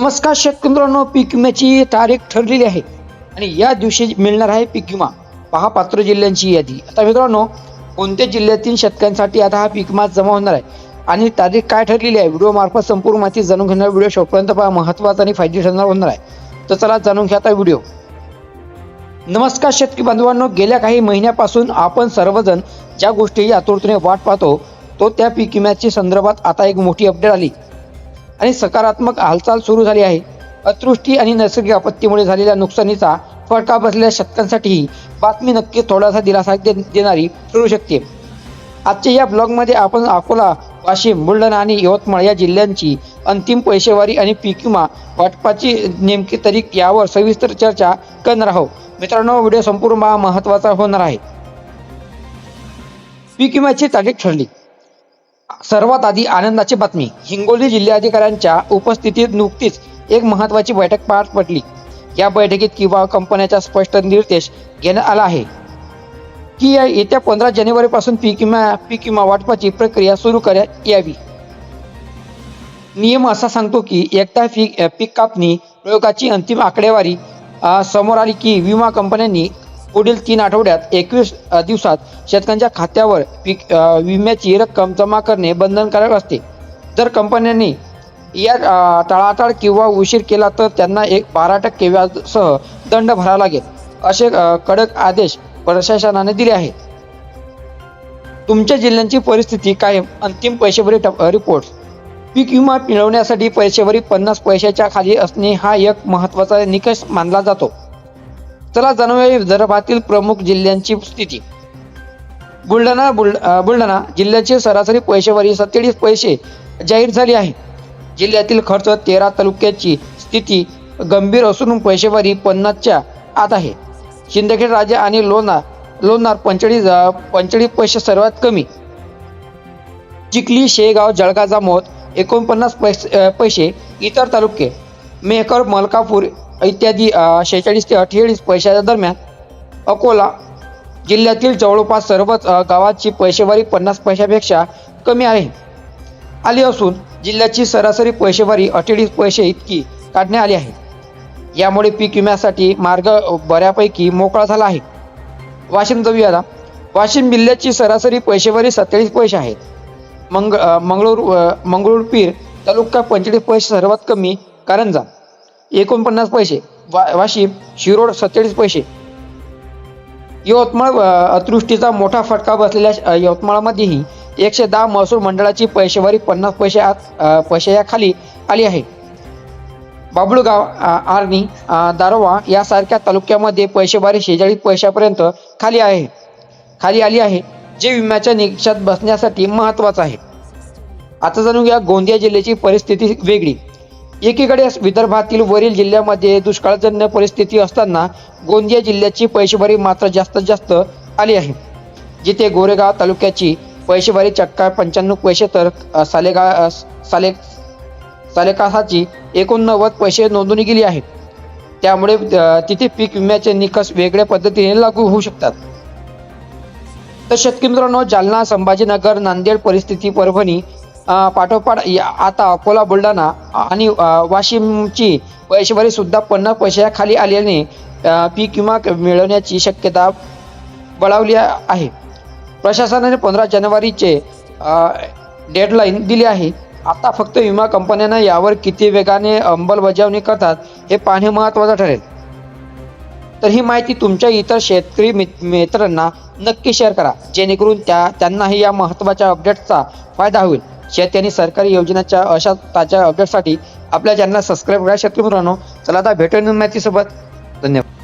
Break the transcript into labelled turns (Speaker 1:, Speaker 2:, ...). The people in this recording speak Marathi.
Speaker 1: नमस्कार शेतकरी मित्रांनो पीक विम्याची तारीख ठरलेली आहे. आणि या दिवशी मिळणार आहे पीक विमा. पहा पात्र जिल्ह्यांची यादी. आता मित्रांनो कोणत्या जिल्ह्यातील शेतकऱ्यांसाठी आता हा पीक विमा जमा होणार आहे? आणि तारीख काय ठरलेली आहे? व्हिडिओ मार्फत संपूर्ण माहिती जाणून घेणार व्हिडिओ शेवटपर्यंत पहा. महत्त्वाचा आणि फायदे ठरणार होणार आहे. तर चला जाणून घ्या आता व्हिडिओ. नमस्कार शेतकरी बांधवांनो गेल्या काही महिन्यापासून आपण सर्वजण ज्या गोष्टी आतुरतेने वाट पाहतो तो त्या पीक विम्याची संदर्भात आता एक मोठी अपडेट आली. आणि सकारात्मक हालचाल सुरू झाली आहे. अतृष्टी आणि नैसर्गिक आपत्तीमुळे झालेल्या नुकसानीचा फटका बसलेल्या शेतकऱ्यांसाठी बातमी नक्की थोडासा दिलासा दे देणारी ठरू शकते. आजच्या या ब्लॉगमध्ये आपण अकोला वाशिम बुलढाणा आणि यवतमाळ या जिल्ह्यांची अंतिम पैसेवारी आणि पीक विमा वाटपाची नेमकी तारीख यावर सविस्तर चर्चा करणार आहोत. मित्रांनो व्हिडिओ संपूर्ण पहा, महत्त्वाचा होणार आहे. पीक विम्याची तारीख ठरली. सर्वात आधी आनंदाची बातमी. हिंगोली जिल्हाधिकाऱ्यांच्या उपस्थितीत नुकतीच एक महत्त्वाची बैठक पार पडली. या बैठकीत किंवा कंपन्याचा स्पष्ट निर्देश घेण्यात आला आहे. की या येत्या पंधरा जानेवारीपासून पीक विमा पीक विमा वाटपाची प्रक्रिया सुरू करण्यात यावी. नियम असा सांगतो की एकदा पीक पीक कापणी प्रयोगाची अंतिम आकडेवारी समोर आली की विमा कंपन्यांनी पुढील तीन आठवड्यात एकवीस दिवसात शेतकऱ्यांच्या खात्यावर पीक विम्याची रक्कम जमा करणे बंधनकारक असते. जर कंपन्यांनी या टाळाटाळ किंवा उशीर केला तर त्यांना एक बारा टक्के व्याजसह दंड भरावा लागेल असे कडक आदेश प्रशासनाने दिले आहेत. तुमच्या जिल्ह्यांची परिस्थिती कायम. अंतिम पैशेभरी टप रिपोर्ट. पीक विमा मिळवण्यासाठी पैशेभरी पन्नास पैशाच्या खाली असणे हा एक महत्त्वाचा निकष मानला जातो. चला जाणूया विदर्भातील प्रमुख जिल्ह्यांची स्थिती. बुलढाणा बुल बुलढाणा जिल्ह्याची सरासरी पैशावरील सत्तेचाळीस पैसे जाहीर झाली आहे जिल्ह्यातील खर्च तेरा तालुक्याची स्थिती गंभीर असून पैशेवारी पन्नासच्या आत आहे. शिंदखेड राजा आणि लोणार लोणार पंचेचाळीस अं, पैसे सर्वात कमी. चिखली शेगाव जळगाव जामोद एकोणपन्नास पैसे पैसे इतर तालुके मेहकर मलकापूर इत्यादी शेहेचाळीस ते अठ्ठेचाळीस पैशाच्या दरम्यान अकोला जिल्ह्यातील जवळपास सर्वच गावाची पैसेवारी पन्नास पैशापेक्षा कमी आहे. आली असून जिल्ह्याची सरासरी पैसेवारी अठ्ठेचाळीस पैसे इतकी काढण्यात आली आहे. यामुळे पीक विम्यासाठी मार्ग बऱ्यापैकी मोकळा झाला आहे. वाशिम जाऊया वाशिम जिल्ह्याची सरासरी पैसेवारी सत्तेचाळीस पैसे आहेत. मंग मंगळूर मंगळूरपीर तालुका पंचेचाळीस पैसे सर्वात कमी कारंजा एकोणपन्नास पैसे. वा वाशिम शिरोड सत्तेचाळीस पैसे. यवतमाळ अतृष्टीचा मोठा फटका बसलेल्या यवतमाळमध्येही एकशे दहा महसूल मंडळाची पैसेवारी पन्नास पैसे आत पैसे या खाली आली आहे. बाबुळगाव आर्णी दारोवा यासारख्या तालुक्यामध्ये पैसेवारी शेहेचाळीस पैशापर्यंत खाली आहे. खाली आली आहे. जे विम्याच्या निकषात बसण्यासाठी महत्त्वाचं आहे. आता जाणून घ्या गोंदिया जिल्ह्याची परिस्थिती वेगळी. एकीकडे विदर्भातील वरील जिल्ह्यामध्ये दुष्काळजन्य परिस्थिती असताना गोंदिया जिल्ह्याची पैशेभरी मात्र जास्तीत जास्त आली आहे. जिथे गोरेगाव तालुक्याची पैशेभरी चक्का पंच्याण्णव पैसे तर सालेगा साले सालेकासाची एकोणनव्वद पैसे नोंदणी गेली आहे. त्यामुळे तिथे पीक विम्याचे निकष वेगळ्या पद्धतीने लागू होऊ शकतात. तर शेतकरी मित्रांनो जालना संभाजीनगर नांदेड परिस्थिती परभणी पाठोपाठ या- आता अकोला बुलढाणा आणि वाशिमची पैशेवारी सुद्धा पन्नास पैशाच्या खाली आल्याने पीक विमा मिळवण्याची शक्यता बळावली आहे. प्रशासनाने पंधरा जानेवारीचे डेडलाईन दिली आहे. आता फक्त विमा कंपन्यांना यावर किती वेगाने अंमलबजावणी करतात हे पाहणे महत्त्वाचं ठरेल. तर ही माहिती तुमच्या इतर शेतकरी मित्रांना नक्की शेअर करा. जेणेकरून त्या त्यांनाही या महत्त्वाच्या अपडेटचा फायदा होईल. शेती आणि सरकारी योजनाच्या अशा ताज्या अपडेटसाठी आपल्या चॅनलला सबस्क्राईब करा शेतकरी मित्रांनो. चला आता भेटून माहितीसोबत. धन्यवाद.